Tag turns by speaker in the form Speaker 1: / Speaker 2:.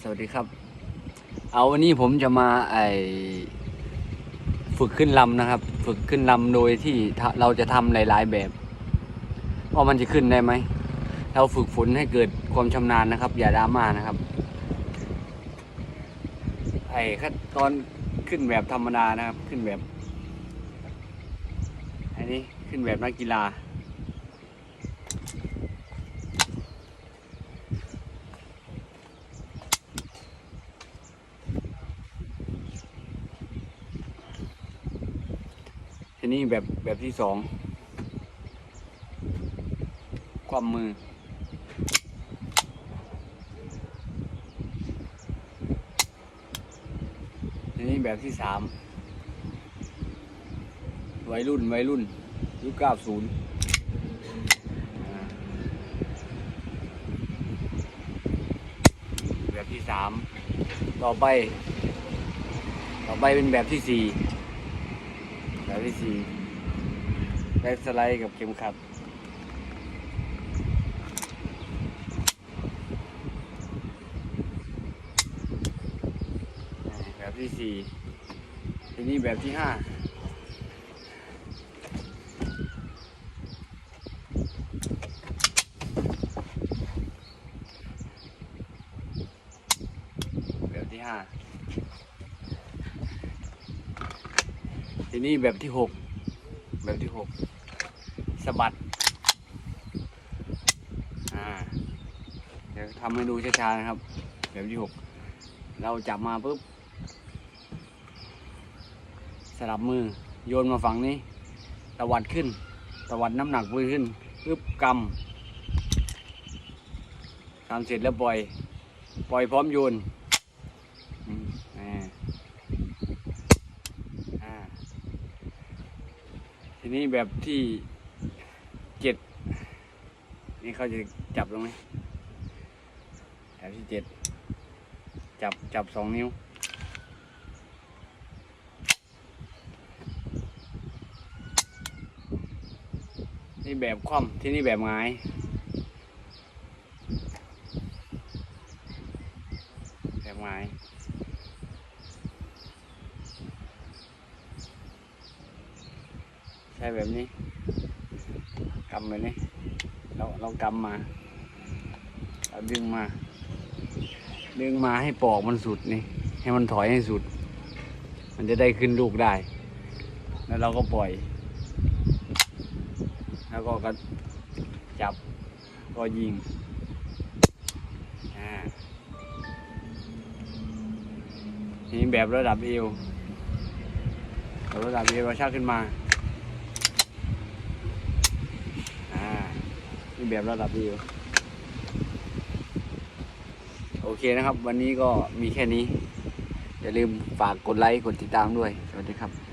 Speaker 1: สวัสดีครับ เอาวันนี้ผมจะมาไอฝึกขึ้นลำนะครับ ฝึกขึ้นลำโดยที่เราจะทำหลาย ๆ แบบว่ามันจะขึ้นได้ไหม เราฝึกฝนให้เกิดความชำนาญนะครับ อย่าดราม่านะครับ ไอ้ขั้นตอนขึ้นแบบธรรมดานะครับ ขึ้นแบบ อันนี้ขึ้นแบบนักกีฬา ทีนี้แบบแบบที่สองความมือ ทีนี้แบบที่สามวัยรุ่นวัยรุ่นยุคเก้าศูนย์แบบที่สามต่อไป ต่อไปเป็นแบบที่สี่ แบบที่สี่แบ็คสไลด์กับเข็มขัดแบบที่สี่ทีนี้แบบที่ห้าแบบที่ห้า ทีนี้แบบที่หกแบบที่หกสะบัดอ่าเดี๋ยวทำให้ดูช้าๆนะครับ แบบที่หกเราจับมาปุ๊บสลับมือโยนมาฝั่งนี้ตะวัดขึ้นตะวัดน้ำหนักมือขึ้นปึ๊บกำกำเสร็จแล้วปล่อย ปล่อยพร้อมโยนอืมอ่าอ่า ทีนี้แบบที่เจ็ดนี่เขาจะจับตรงไหมแบบที่เจ็ดจับจับสองนิ้ว นี่แบบคว่ำที่นี่แบบหงายแบบหงาย ใช่แบบนี้กำแบบนี้ เราเรากำมาเราดึงมา ดึงมาให้ปอกมันสุดนี่ ให้มันถอยให้สุด มันจะได้ขึ้นลูกได้ แล้วเราก็ปล่อย แล้วก็ก็จับก็ยิงอ่านี่แบบระดับเอวระดับเอวเราชักขึ้นมาอ่า แบบระดับเอวโอเคนะครับ วันนี้ก็มีแค่นี้ อย่าลืมฝากกดไลค์ กดติดตามด้วย สวัสดีครับ